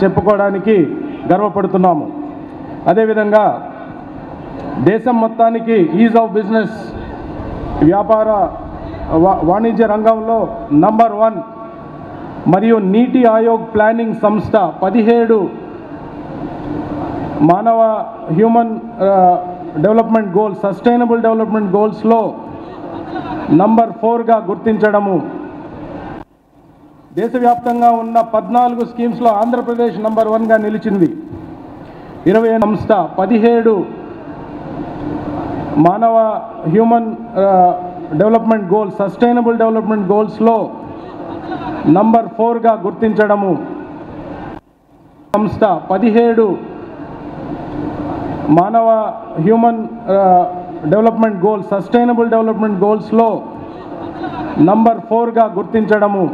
చెప్పుకోవడానికి గర్వపడుతున్నాము. అదేవిధంగా దేశం మొత్తానికి ఈజ్ ఆఫ్ బిజినెస్ వ్యాపార వా- వాణిజ్య రంగంలో నంబర్ వన్ మరియు నీటి ఆయోగ్ ప్లానింగ్ సంస్థ పదిహేడు మానవ human development goals sustainable development గోల్స్లో number ఫోర్గా గుర్తించడము దేశవ్యాప్తంగా ఉన్న పద్నాలుగు స్కీమ్స్లో ఆంధ్రప్రదేశ్ నంబర్ వన్గా నిలిచింది. ఇరవై సంస్థ పదిహేడు మానవ human development goals sustainable development గోల్స్లో number ఫోర్గా గుర్తించడము. సంస్థ పదిహేడు మానవ human development goals sustainable development గోల్స్లో number ఫోర్గా గుర్తించడము.